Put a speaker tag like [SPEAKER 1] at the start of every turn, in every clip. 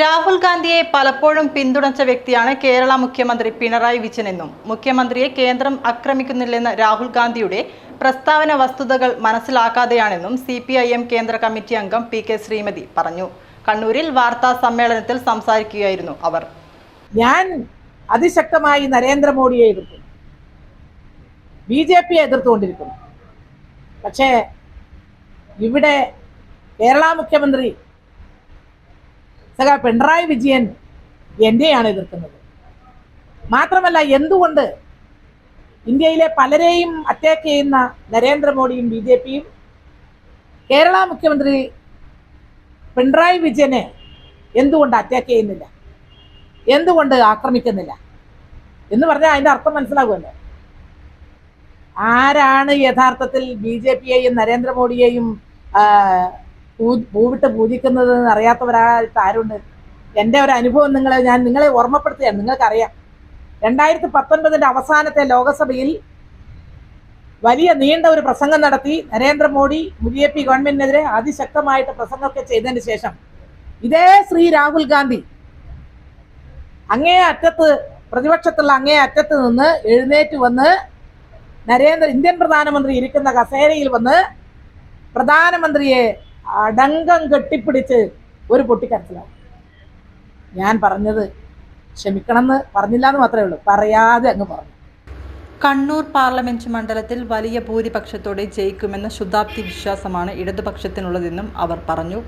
[SPEAKER 1] രാഹുൽ ഗാന്ധിയെ പലപ്പോഴും പിന്തുണച്ച വ്യക്തിയാണ് കേരള മുഖ്യമന്ത്രി പിണറായി വിജയനെന്നും മുഖ്യമന്ത്രിയെ കേന്ദ്രം ആക്രമിക്കുന്നില്ലെന്ന രാഹുൽ ഗാന്ധിയുടെ പ്രസ്താവന വസ്തുതകൾ മനസ്സിലാക്കാതെയാണെന്നും സി പി ഐ എം കേന്ദ്ര കമ്മിറ്റി അംഗം പി കെ ശ്രീമതി പറഞ്ഞു കണ്ണൂരിൽ വാർത്താ സമ്മേളനത്തിൽ സംസാരിക്കുകയായിരുന്നു അവർ
[SPEAKER 2] ഞാൻ അതിശക്തമായി നരേന്ദ്രമോദിയെ എതിർത്തു ബി ജെ പി എതിർത്തുകൊണ്ടിരിക്കുന്നു പക്ഷേ ഇവിടെ കേരള മുഖ്യമന്ത്രി സഖാ പിണറായി വിജയൻ എന്നെയാണ് എതിർക്കുന്നത് മാത്രമല്ല എന്തുകൊണ്ട് ഇന്ത്യയിലെ പലരെയും അറ്റാക്ക് ചെയ്യുന്ന നരേന്ദ്രമോദിയും ബി ജെ പിയും കേരള മുഖ്യമന്ത്രി പിണറായി വിജയനെ എന്തുകൊണ്ട് അറ്റാക്ക് ചെയ്യുന്നില്ല എന്തുകൊണ്ട് ആക്രമിക്കുന്നില്ല എന്ന് പറഞ്ഞാൽ അതിൻ്റെ അർത്ഥം മനസ്സിലാകുമല്ലോ ആരാണ് യഥാർത്ഥത്തിൽ ബി ജെ പിയെയും നരേന്ദ്രമോദിയെയും പൂവിട്ട് പൂജിക്കുന്നത് അറിയാത്തവരായിട്ട് ആരുണ്ട് എൻ്റെ ഒരു അനുഭവം നിങ്ങളെ ഞാൻ നിങ്ങളെ ഓർമ്മപ്പെടുത്തുകയാണ് നിങ്ങൾക്കറിയാം രണ്ടായിരത്തി പത്തൊൻപതിൻ്റെ അവസാനത്തെ ലോകസഭയിൽ വലിയ നീണ്ട ഒരു പ്രസംഗം നടത്തി നരേന്ദ്രമോദി ബി ജെ പി ഗവൺമെന്റിനെതിരെ അതിശക്തമായിട്ട് പ്രസംഗമൊക്കെ ചെയ്തതിന് ശേഷം ഇതേ ശ്രീ രാഹുൽ ഗാന്ധി അങ്ങേ അറ്റത്ത് പ്രതിപക്ഷത്തുള്ള അങ്ങേ അറ്റത്ത് നിന്ന് എഴുന്നേറ്റ് വന്ന് നരേന്ദ്ര ഇന്ത്യൻ പ്രധാനമന്ത്രി ഇരിക്കുന്ന കസേരയിൽ വന്ന് പ്രധാനമന്ത്രിയെ അടങ്കം കെട്ടിപ്പിടിച്ച് ഒരു പൊട്ടിക്കരച്ചിലാണ് ഞാൻ പറഞ്ഞത് ക്ഷമിക്കണം എന്ന് പറഞ്ഞില്ല എന്ന് മാത്രമേ ഉള്ളൂ പറയാതെ അങ്ങ് പറഞ്ഞു
[SPEAKER 1] കണ്ണൂർ പാർലമെന്റ് മണ്ഡലത്തിൽ വലിയ ഭൂരിപക്ഷത്തോടെ ജയിക്കുമെന്ന ശുദ്ധാപ്തി വിശ്വാസമാണ് ഇടതുപക്ഷത്തിനുള്ളതെന്നും അവർ പറഞ്ഞു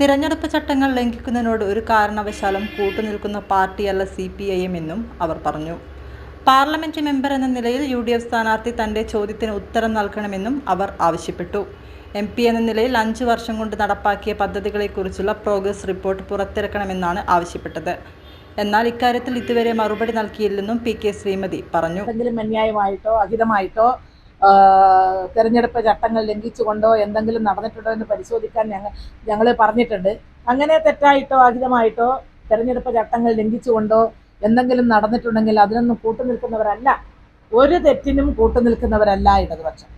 [SPEAKER 1] തിരഞ്ഞെടുപ്പ് ചട്ടങ്ങൾ ലംഘിക്കുന്നതിനോട് ഒരു കാരണവശാലും കൂട്ടുനിൽക്കുന്ന പാർട്ടിയല്ല സി പി ഐ എം എന്നും അവർ പറഞ്ഞു പാർലമെന്റ് മെമ്പർ എന്ന നിലയിൽ യു ഡി എഫ് സ്ഥാനാർത്ഥി തന്റെ ചോദ്യത്തിന് ഉത്തരം നൽകണമെന്നും അവർ ആവശ്യപ്പെട്ടു എം പി എന്ന നിലയിൽ അഞ്ച് വർഷം കൊണ്ട് നടപ്പാക്കിയ പദ്ധതികളെക്കുറിച്ചുള്ള പ്രോഗ്രസ് റിപ്പോർട്ട് പുറത്തിറക്കണമെന്നാണ് ആവശ്യപ്പെട്ടത് എന്നാൽ ഇക്കാര്യത്തിൽ ഇതുവരെ മറുപടി നൽകിയില്ലെന്നും പി കെ ശ്രീമതി പറഞ്ഞു
[SPEAKER 2] എന്തെങ്കിലും അന്യായമായിട്ടോ അഹിതമായിട്ടോ തെരഞ്ഞെടുപ്പ് ചട്ടങ്ങൾ ലംഘിച്ചുകൊണ്ടോ എന്തെങ്കിലും നടന്നിട്ടുണ്ടോ എന്ന് പരിശോധിക്കാൻ ഞങ്ങൾ ഞങ്ങൾ പറഞ്ഞിട്ടുണ്ട് അങ്ങനെ തെറ്റായിട്ടോ അഹിതമായിട്ടോ തെരഞ്ഞെടുപ്പ് ചട്ടങ്ങൾ ലംഘിച്ചുകൊണ്ടോ എന്തെങ്കിലും നടന്നിട്ടുണ്ടെങ്കിൽ അതിനൊന്നും കൂട്ടുനിൽക്കുന്നവരല്ല ഒരു തെറ്റിനും കൂട്ടുനിൽക്കുന്നവരല്ല ഇടതുപക്ഷം